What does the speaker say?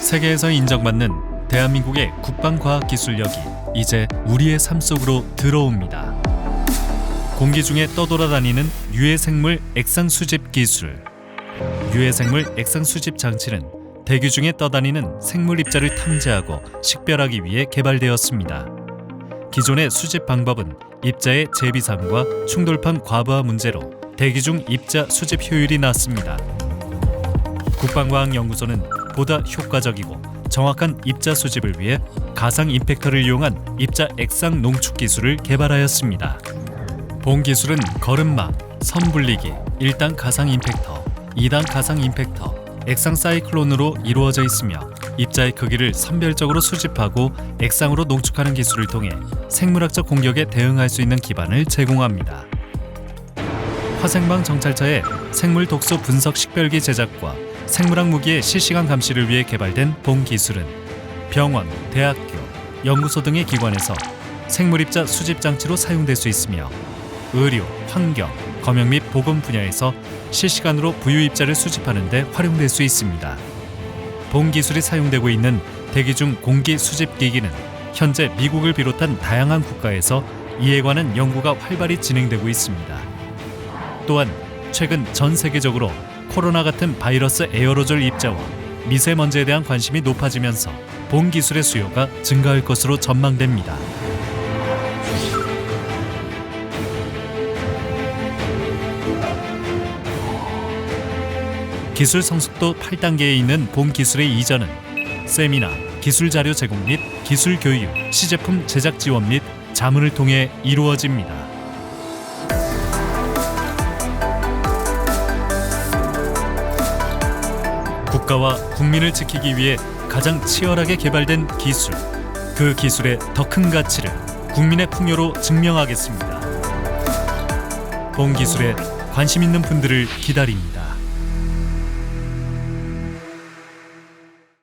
세계에서 인정받는 대한민국의 국방과학기술력이 이제 우리의 삶 속으로 들어옵니다. 공기 중에 떠돌아다니는 유해생물 액상 수집 기술. 유해생물 액상 수집 장치는 대기 중에 떠다니는 생물 입자를 탐지하고 식별하기 위해 개발되었습니다. 기존의 수집 방법은 입자의 재비상과 충돌판 과부하 문제로 대기 중 입자 수집 효율이 낮습니다. 국방과학연구소는 보다 효과적이고 정확한 입자 수집을 위해 가상 임팩터를 이용한 입자 액상 농축 기술을 개발하였습니다. 본 기술은 거름막, 선 분리기, 1단 가상 임팩터, 2단 가상 임팩터, 액상 사이클론으로 이루어져 있으며 입자의 크기를 선별적으로 수집하고 액상으로 농축하는 기술을 통해 생물학적 공격에 대응할 수 있는 기반을 제공합니다. 화생방 정찰차의 생물 독소 분석 식별기 제작과 생물학 무기의 실시간 감시를 위해 개발된 본 기술은 병원, 대학교, 연구소 등의 기관에서 생물 입자 수집 장치로 사용될 수 있으며 의료, 환경, 검역 및 보건 분야에서 실시간으로 부유 입자를 수집하는 데 활용될 수 있습니다. 본 기술이 사용되고 있는 대기 중 공기 수집 기기는 현재 미국을 비롯한 다양한 국가에서 이에 관한 연구가 활발히 진행되고 있습니다. 또한 최근 전 세계적으로 코로나 같은 바이러스 에어로졸 입자와 미세먼지에 대한 관심이 높아지면서 본 기술의 수요가 증가할 것으로 전망됩니다. 기술 성숙도 8단계에 있는 본 기술의 이전은 세미나, 기술 자료 제공 및 기술 교육, 시제품 제작 지원 및 자문을 통해 이루어집니다. 국가와 국민을 지키기 위해 가장 치열하게 개발된 기술. 그 기술의 더 큰 가치를 국민의 풍요로 증명하겠습니다. 본 기술에 관심 있는 분들을 기다립니다.